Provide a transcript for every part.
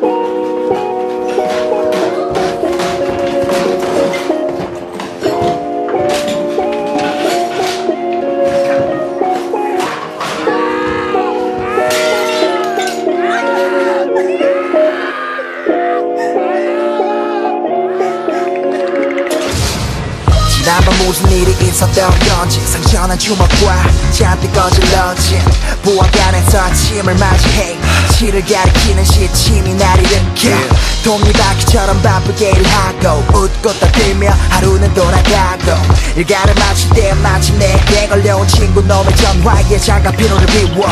지 난밤 무슨 일이 있었던 건지 상처난 주먹과 잔뜩 거질러진 보안관에서 아침을 맞이해 치를 가리키는 시침이 날 일으켜 톱니바퀴처럼 바쁘게 일하고 웃고 떠들며 하루는 돌아가고 일과를 마칠 때 마침 내게 걸려온 친구 놈의 전화에 잠깐 피로를 비워.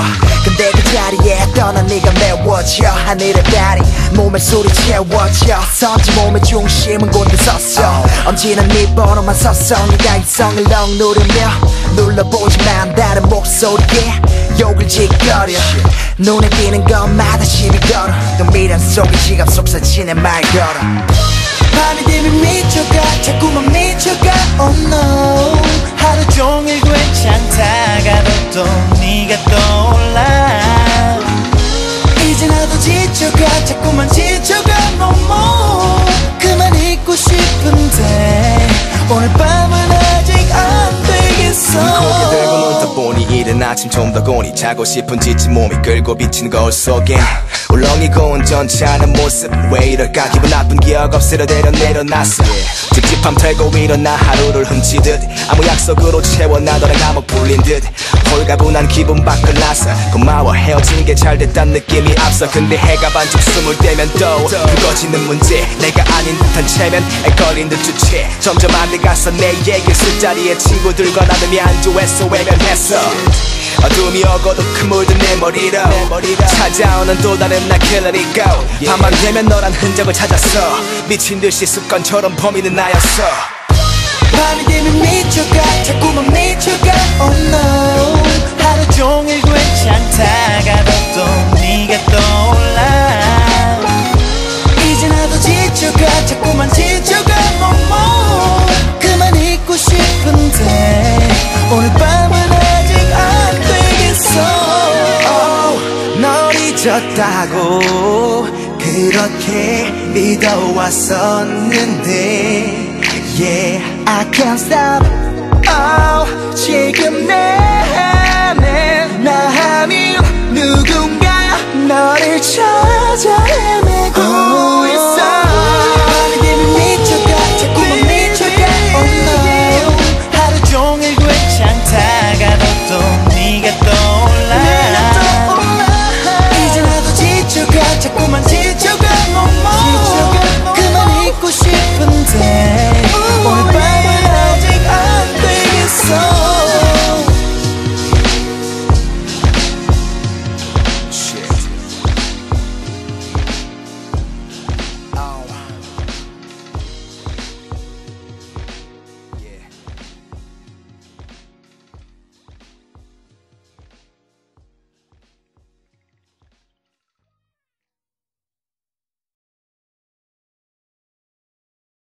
근데 그 자리에 떠난 네가 메워져 하늘의 별이 몸에 소리 채워져. 선지 몸의 중심은 곳에 섰어. 엄지는 네 번호만 섰어 네가 이성을 넋 누르며 눌러보지만 다른 목소리에 욕을 짓거려. 눈에 띄는 것마다 시비 걸어. 또 미련 속에 지갑 속 사진에 말 걸어. 밤이 되면 미쳐가 자꾸만 미쳐가. Oh no. 하루 종일 괜찮다가 또 네가 떠올라. 이제 나도 지쳐가 자꾸만 지쳐가. No more. 그만 있고 싶은데. 오늘 밤 아침 좀 더 고니 자고 싶은 지친 몸이 끌고 비친 거울 속엔 울렁이고 온전치 않은 모습. 왜 이럴까? 기분 나쁜 기억 없애려 내려 내려놨어. 찝찝함 털고 일어나 하루를 훔치듯. 아무 약속으로 채워 나더란 감옥 불린 듯. 홀가분한 기분 밖을 나서 고마워 헤어진 게 잘 됐단 느낌이 앞서. 근데 해가 반쯤 숨을 떼면 또 그거지는 문제. 내가 아닌 듯한 체면 헷갈린 듯 주체. 점점 안 돼가서 내 얘기를 쓸 자리에 친구들과 나름이 안좋아해서 외면했어 어둠이 오고도 그물든 내 머리로 찾아오는 또 다른 날 go 밤만 되면 너란 흔적을 찾았어. 미친 듯이 습관처럼 범인은 나였어. 밤이 되면 미 잊었다고 그렇게 믿어왔었는데 Yeah, I can't stop. Oh, 지금 내